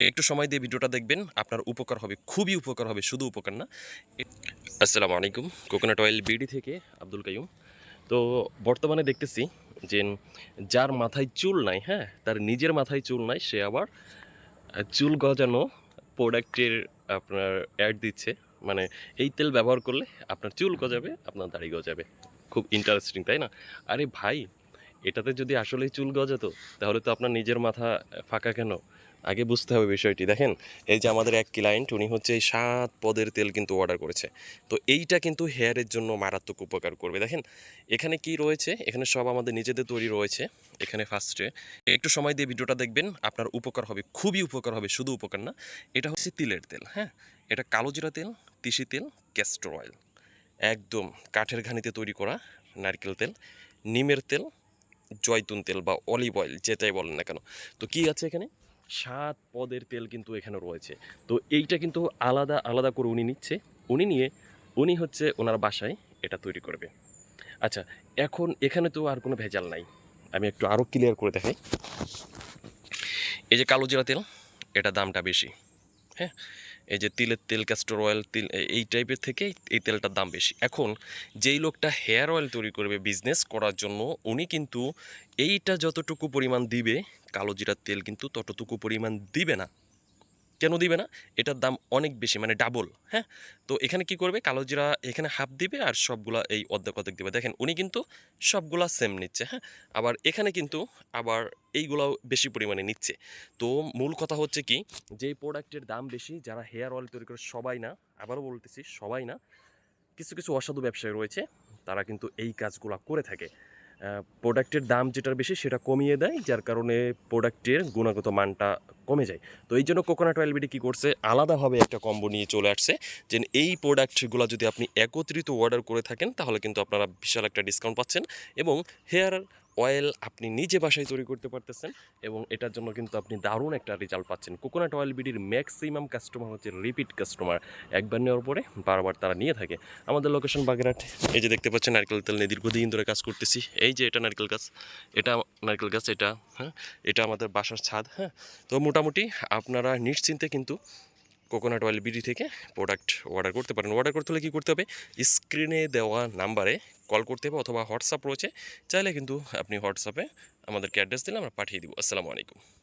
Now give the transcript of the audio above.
একটু সময় দিয়ে ভিডিওটা দেখবেন। আপনার উপকার হবে, খুবই উপকার হবে, শুধু উপকার না। আসসালামু আলাইকুম, কোকোনাট অয়েল বিডি থেকে আব্দুল কাইম তো বর্তমানে দেখতেছি যে যার মাথায় চুল নাই হ্যাঁ তার নিজের মাথায় চুল নাই, সে আবার চুল গজানো প্রোডাক্টের আপনার অ্যাড দিচ্ছে। মানে এই তেল ব্যবহার করলে আপনার চুল গজাবে, আপনার দাড়ি গজাবে। খুব ইন্টারেস্টিং তাই না? আরে ভাই, এটাতে যদি আসলেই চুল গজাতো, তাহলে তো আপনার নিজের মাথা ফাঁকা কেন? আগে বুঝতে হবে বিষয়টি। দেখেন, এই যে আমাদের এক ক্লায়েন্ট উনি হচ্ছে এই সাত পদের তেল কিন্তু অর্ডার করেছে। তো এইটা কিন্তু হেয়ারের জন্য মারাত্মক উপকার করবে। দেখেন, এখানে কি রয়েছে? এখানে সব আমাদের নিজেদের তৈরি রয়েছে, এখানে ফার্স্টে একটু সময় দিয়ে ভিডিওটা দেখবেন, আপনার উপকার হবে, খুবই উপকার হবে, শুধু উপকার না। এটা হচ্ছে তিলের তেল হ্যাঁ? এটা কালো জিরা তেল, তিসি তেল ক্যাস্টর অয়েল একদম কাঠের ঘানিতে তৈরি করা নারকেল তেল, নিমের তেল, জয়তুন তেল বা অলিভ অয়েল যেটাই বলেন না কেন। তো কি আছে এখানে? সাত পদের তেল কিন্তু এখানে রয়েছে। তো এইটা কিন্তু আলাদা আলাদা করে উনি নিচ্ছে। উনি নিয়ে উনি হচ্ছে ওনার বাসায় এটা তৈরি করবে। আচ্ছা এখন এখানে তো আর কোনো ভেজাল নাই। আমি একটু আরও ক্লিয়ার করে দেখাই। এই যে কালো জিরা তেল, এটা দামটা বেশি। হ্যাঁ? এই যে তিলের তেল ক্যাস্টর অয়েল তিল এই টাইপের থেকে এই তেলটার দাম বেশি। এখন যেই লোকটা হেয়ার অয়েল তৈরি করবে বিজনেস করার জন্য, উনি কিন্তু এইটা যতটুকু পরিমাণ দিবে কালো জিরার তেল কিন্তু ততটুকু পরিমাণ দিবে না। কেন দিবে না? এটার দাম অনেক বেশি মানে ডাবল হ্যাঁ? তো এখানে কি করবে? কালো জিরা এখানে হাফ দিবে আর সবগুলা এই অর্ধেক অর্ধেক দিবে। দেখেন, উনি কিন্তু সবগুলা সেম নিচ্ছে হ্যাঁ? আবার এখানে কিন্তু আবার এইগুলাও বেশি পরিমাণে নিচ্ছে। তো মূল কথা হচ্ছে কি? যেই প্রোডাক্টের দাম বেশি, যারা হেয়ার অয়েল তৈরি করে, সবাই না, আবারও বলতেছি, সবাই না, কিছু কিছু অসাধু ব্যবসায়ী রয়েছে, তারা কিন্তু এই কাজগুলো করে থাকে। প্রোডাক্টের দাম যেটার বেশি, সেটা কমিয়ে দেয়, যার কারণে প্রোডাক্টের গুণগত মানটা কমে যায়। তো এই জন্য কোকোনাট অয়েল বিডি কী করছে? আলাদাভাবে একটা কম্বো নিয়ে চলে আসছে যে এই প্রোডাক্টগুলো যদি আপনি একত্রিত অর্ডার করে থাকেন, তাহলে কিন্তু আপনারা বিশাল একটা ডিসকাউন্ট পাচ্ছেন এবং হেয়ার অয়েল আপনি নিজে বাসায় তৈরি করতে পারতেছেন এবং এটার জন্য কিন্তু আপনি দারুণ একটা রেজাল্ট পাচ্ছেন। কোকোনাট অয়েল বিডির ম্যাক্সিমাম কাস্টমার হচ্ছে রিপিট কাস্টমার একবার নেওয়ার পরে বারবার তারা নিয়ে থাকে। আমাদের লোকেশন বাগেরহাট। এই যে দেখতে পাচ্ছেন, নারকেল তেল নিয়ে দীর্ঘদিন ধরে কাজ করতেছি। এই যে এটা নারকেল গাছ, এটা নারকেল গাছ, এটা হ্যাঁ এটা আমাদের বাসার ছাদ হ্যাঁ। তো মোটামুটি আপনারা নিশ্চিন্তে কিন্তু কোকোনাট অয়েল বিডি থেকে প্রোডাক্ট অর্ডার করতে পারেন। অর্ডার করতে হলে কী করতে হবে? স্ক্রিনে দেওয়া নাম্বারে কল করতে হবে অথবা হোয়াটসঅ্যাপ রয়েছে। চাইলে কিন্তু আপনি হোয়াটসঅ্যাপে আমাদেরকে অ্যাড্রেস দিলে আমরা পাঠিয়ে দিব। আসসালামু আলাইকুম।